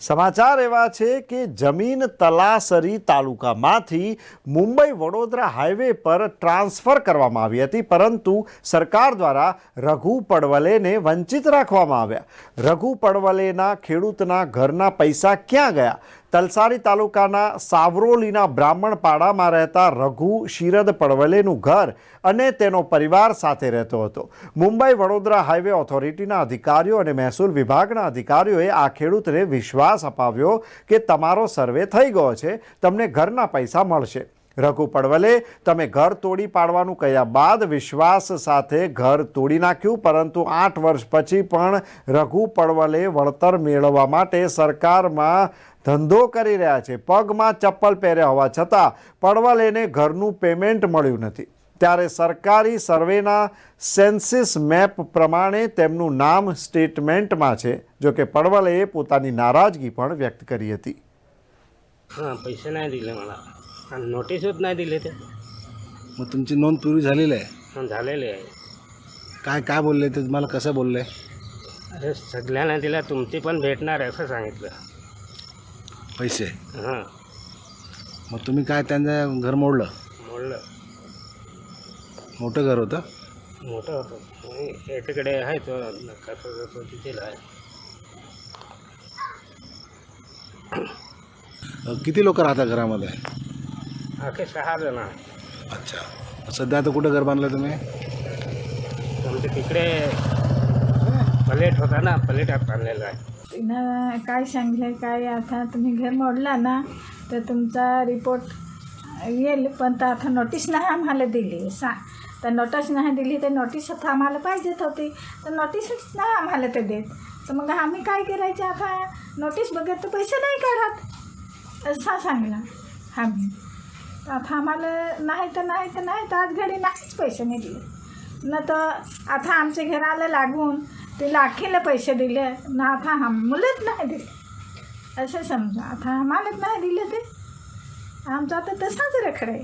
સમાચાર એવા છે કે જમીન તલાસરી તાલુકામાંથી મુંબઈ વડોદરા હાઈવે પર ટ્રાન્સફર કરવામાં આવી હતી, પરંતુ સરકાર દ્વારા રઘુ પડવલેને વંચિત રાખવામાં આવ્યા. રઘુ પડવલેના ખેડૂતના ઘરના પૈસા ક્યાં ગયા? તલસારી તાલુકાના સાવરોલીના બ્રાહ્મણપાડામાં રહેતા રઘુ શીરદ પડવલેનું ઘર અને તેનો પરિવાર સાથે રહેતો હતો. મુંબઈ વડોદરા હાઈવે ઓથોરિટીના અધિકારીઓ અને મહેસૂલ વિભાગના અધિકારીઓએ આ ખેડૂતને વિશ્વાસ અપાવ્યો કે તમારો સર્વે થઈ ગયો છે, તમને ઘરના પૈસા મળશે. રઘુ પડવલે, તમે ઘર તોડી પાડવાનું કહ્યા બાદ વિશ્વાસ સાથે ઘર તોડી નાખ્યું, પરંતુ આઠ વર્ષ પછી પણ રઘુ પડવલે વળતર મેળવવા માટે સરકારમાં ધંધો કરી રહ્યા છે. પગમાં ચપ્પલ પહેર્યા હોવા છતાં પડવલેને ઘરનું પેમેન્ટ મળ્યું નથી. ત્યારે સરકારી સર્વેના સેન્સિસ મેપ પ્રમાણે તેમનું નામ સ્ટેટમેન્ટમાં છે જો કે પડવલેએ પોતાની નારાજગી પણ વ્યક્ત કરી હતી. हां पैसे नाही दिले मला. आणि नोटीसच नाही दिले ते. मग तुमची नोंद पूर्वी झालेली आहे? हं, झालेले आहे. काय काय बोलले ते? तुम्हाला कसं बोलले? अरे सगळ्यांना दिला. तुमची पण भेटणार आहे असं सांगितलं. पैसे? हां. मग तुम्ही काय त्यांचं घर मोडलं? मोडलं. मोठं घर होतं? मोठं होतं. याच्याकडे आहे तो. कसं तिथे आहे. किती लोक राहतात घरामध्ये? अखे सहा जण आहे अच्छा. सध्या आता कुठं घर बांधलं तुम्ही? तिकडे प्लेट होता ना प्लेटात बांधलेला आहे. तिनं काय सांगलं काय आता तुम्ही घर मोडला ना तर तुमचा रिपोर्ट येईल पण तर आता नोटीस नाही आम्हाला दिली. सा तर नोटीस नाही दिली तर नोटीस आता आम्हाला पाहिजेत होती. तर नोटीसच नाही आम्हाला ते देत. तर मग आम्ही काय करायचं आता? नोटीस बघत तर पैसे नाही काढत. असा सांगला आम्ही आता आम्हाला नाही तर नाही तर नाही तर आज घरी नाहीच पैसे नाही दिले. न तर आता आमच्या घराला लागून ते लाखीला पैसे दिले. ना आता आम्हालाच नाही दिले. असं समजा. आता आम्हालाच नाही दिले ते. आमचा तर तसाच रखड आहे.